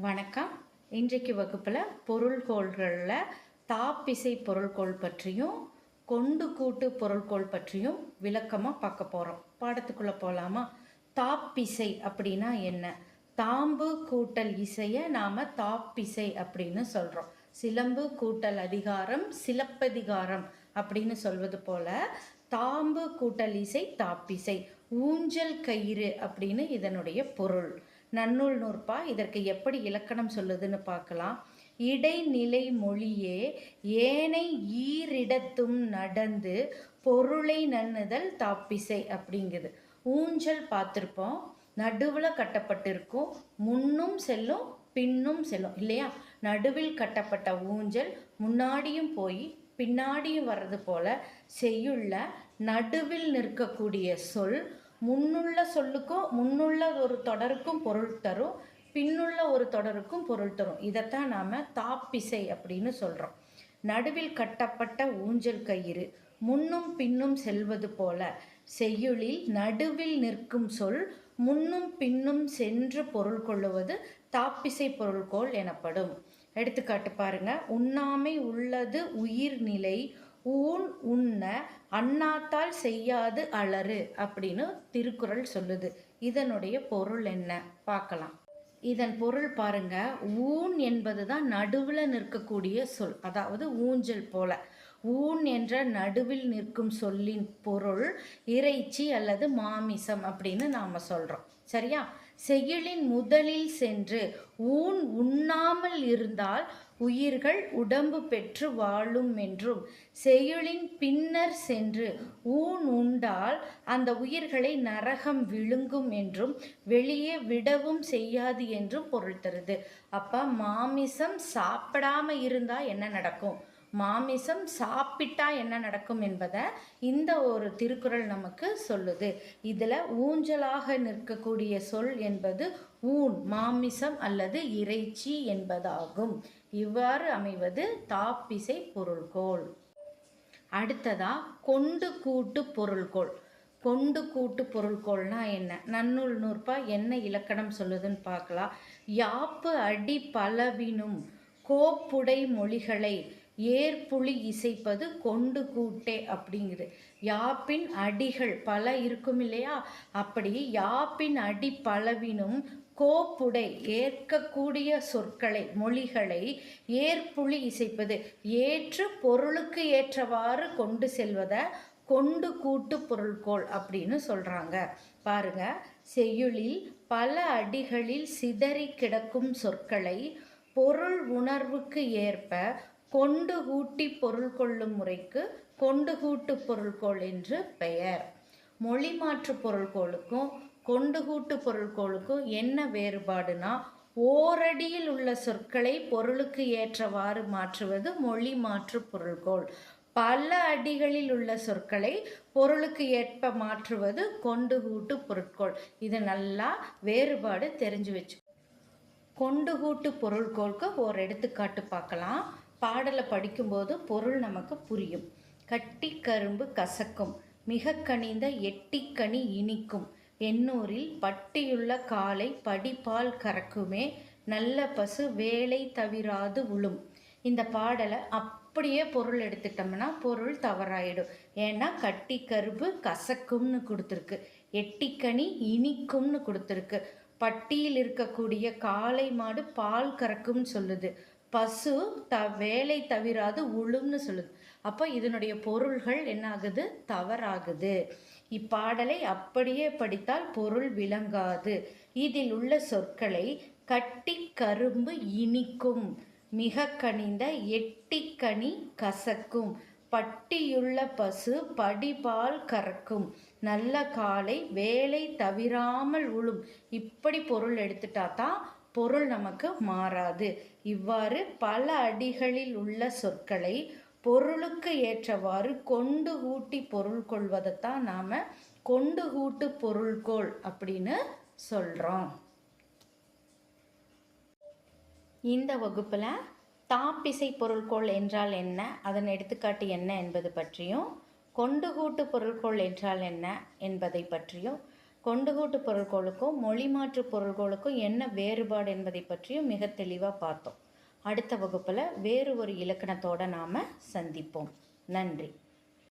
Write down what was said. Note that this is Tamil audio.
வணக்கம். இன்றைக்கு வகுப்பில் பொருள்கோள்களில் தாப்பிசை பொருள்கோள் பற்றியும் கொண்டு கூட்டு பொருள்கோள் பற்றியும் விளக்கமாக பார்க்க போகிறோம் பாடத்துக்குள்ளே போகலாமா தாப்பிசை அப்படின்னா என்ன? தாம்பு கூட்டல் இசையை நாம் தாப்பிசை அப்படின்னு சொல்கிறோம் சிலம்பு கூட்டல் அதிகாரம் சிலப்பதிகாரம் அப்படின்னு சொல்வது போல தாம்பு கூட்டல் இசை தாப்பிசை. ஊஞ்சல் கயிறு அப்படின்னு இதனுடைய பொருள். நன்னூல் நூற்பா இதற்கு எப்படி இலக்கணம் சொல்லுதுன்னு பார்க்கலாம். இடைநிலை மொழியே ஏனை ஈரிடத்தும் நடந்து பொருளை நன்னுதல் தாப்பிசை அப்படிங்குது. ஊஞ்சல் பார்த்துருப்போம். நடுவில் கட்டப்பட்டிருக்கும். முன்னும் செல்லும் பின்னும் செல்லும். இல்லையா? நடுவில் கட்டப்பட்ட ஊஞ்சல் முன்னாடியும் போய் பின்னாடியும் வர்றது போல செய்யுள்ள நடுவில் நிற்கக்கூடிய சொல் முன்னுள்ள சொல்லுக்கும் முன்னுள்ள ஒரு தொடருக்கும் பொருள் தரும் பின்னுள்ள ஒரு தொடருக்கும் பொருள் தரும். இதைத்தான் நாம் தாப்பிசை அப்படின்னு சொல்கிறோம் நடுவில் கட்டப்பட்ட ஊஞ்சல் கயிறு முன்னும் பின்னும் செல்வது போல செய்யுளில் நடுவில் நிற்கும் சொல் முன்னும் பின்னும் சென்று பொருள் கொள்ளுவது தாப்பிசை பொருள்கோள் எனப்படும். எடுத்துக்காட்டு பாருங்க உண்ணாமை உள்ளது உயிர்நிலை ஊன் உண்ண அண்ணாத்தால் செய்யாது அலறு அப்படின்னு திருக்குறள் சொல்லுது. இதனுடைய பொருள் என்ன? பார்க்கலாம். இதன் பொருள் பாருங்க. ஊன் என்பது தான் நடுவில் நிற்கக்கூடிய சொல். அதாவது ஊஞ்சல் போல. ஊன் என்ற நடுவில் நிற்கும் சொல்லின் பொருள் இறைச்சி அல்லது மாமிசம் அப்படின்னு நாம் சொல்கிறோம் சரியா? செய்யுளின் முதலில் சென்று ஊன் உண்ணாமல் இருந்தால் உயிர்கள் உடம்பு பெற்று வாழும் என்றும் செய்யுளின் பின்னர் சென்று ஊன் உண்டால் அந்த உயிர்களை நரகம் விழுங்கும் என்றும் வெளியே விடவும் செய்யாது என்றும் பொருள் தருது. அப்போ மாமிசம் சாப்பிடாம இருந்தால் என்ன நடக்கும்? மாமிசம் சாப்பிட்டா என்ன நடக்கும் என்பதை இந்த ஒரு திருக்குறள் நமக்கு சொல்லுது. இதில் ஊஞ்சலாக நிற்கக்கூடிய சொல் என்பது ஊன் மாமிசம் அல்லது இறைச்சி என்பதாகும். இவ்வாறு அமைவது தாப்பிசை பொருள்கோள். அடுத்ததா கொண்டு கூட்டு பொருள்கோள். கொண்டு கூட்டு பொருள்கோள்னா என்ன? நன்னூல் நூற்பா என்ன இலக்கணம் சொல்லுதுன்னு பார்க்கலாம். யாப்பு அடி பலவினும் கோப்புடை மொழிகளை ஏற்புளி இசைப்பது கொண்டு கூட்டே அப்படிங்குது. யாப்பின் அடிகள் பல இருக்கும் இல்லையா? அப்படி யாப்பின் அடி பலவினும் கோப்புடை ஏற்கக்கூடிய சொற்களை மொழிகளை ஏற்புளி இசைப்பது. ஏற்று பொருளுக்கு ஏற்றவாறு கொண்டு செல்வதை கொண்டு கூட்டு பொருள்கோள் அப்படின்னு சொல்கிறாங்க பாருங்க செய்யுளில் பல அடிகளில் சிதறி கிடக்கும் சொற்களை பொருள் உணர்வுக்கு ஏற்ப கொண்டு கூட்டி பொருள் கொள்ளும் முறைக்கு கொண்டு கூட்டு பொருள்கோள் என்று பெயர். மொழி மாற்று பொருள்கோளுக்கும் கொண்டு கூட்டு பொருள்கோளுக்கும் என்ன வேறுபாடுனா ஓரடியில் உள்ள சொற்களை பொருளுக்கு ஏற்றவாறு மாற்றுவது மொழி மாற்று பொருள்கோள் பல அடிகளில் உள்ள சொற்களை பொருளுக்கு ஏற்ப மாற்றுவது கொண்டு கூட்டு பொருட்கோள் இது நல்லா வேறுபாடு தெரிஞ்சு வச்சு கொண்டு கூட்டு பொருள்கோளுக்கு ஒரு எடுத்துக்காட்டு பார்க்கலாம். பாடலை படிக்கும்போது பொருள் நமக்கு புரியும். கட்டி கரும்பு கசக்கும். மிக கனிந்த எட்டிக்கனி இனிக்கும். எண்ணூரில் பட்டியுள்ள காலை படிப்பால் கறக்குமே. நல்ல பசு வேலை தவிராது உளும். இந்த பாடலை அப்படியே பொருள் எடுத்துட்டோம்னா பொருள் தவறாயிடும். ஏன்னா கட்டி கரும்பு கசக்கும்னு கொடுத்துருக்கு. எட்டிக்கனி இனிக்கும்னு கொடுத்துருக்கு. பட்டியில் இருக்கக்கூடிய காளை மாடு பால் கறக்கும்னு சொல்லுது. பசு த வேலை தவிராது உளும்னு சொல்லுது. அப்போ இதனுடைய பொருள்கள் என்ன ஆகுது தவறாகுது. இப்பாடலை அப்படியே படித்தால் பொருள் விளங்காது. இதில் உள்ள சொற்களை கட்டி கரும்பு இனிக்கும் மிக கனிந்த எட்டிக்கனி கசக்கும் பட்டியுள்ள பசு படிபால் கறக்கும் நல்ல காலை வேலை தவிராமல் உளும் இப்படி பொருள் எடுத்துட்டா தான் பொருள் நமக்கு மாறாது. இவ்வாறு பல அடிகளில் உள்ள சொற்களை பொருளுக்கு ஏற்றவாறு கொண்டு கூட்டி பொருள் கொள்வதைத்தான் நாம் கொண்டு கூட்டு பொருள்கோள் அப்படின்னு சொல்கிறோம் இந்த வகுப்பில் தாப்பிசை பொருள்கோள் என்றால் என்ன? அதன் எடுத்துக்காட்டு என்ன என்பது பற்றியும் கொண்டு கூட்டு பொருள்கோள் என்றால் என்ன என்பதை பற்றியும் கொண்டுகூட்டு பொருள்கோளுக்கும் மொழிமாற்று பொருள்களுக்கும் என்ன வேறுபாடு என்பதை பற்றியும் மிக தெளிவாக பார்த்தோம். அடுத்த வகுப்பில் வேறு ஒரு இலக்கணத்தோடு நாம் சந்திப்போம். நன்றி.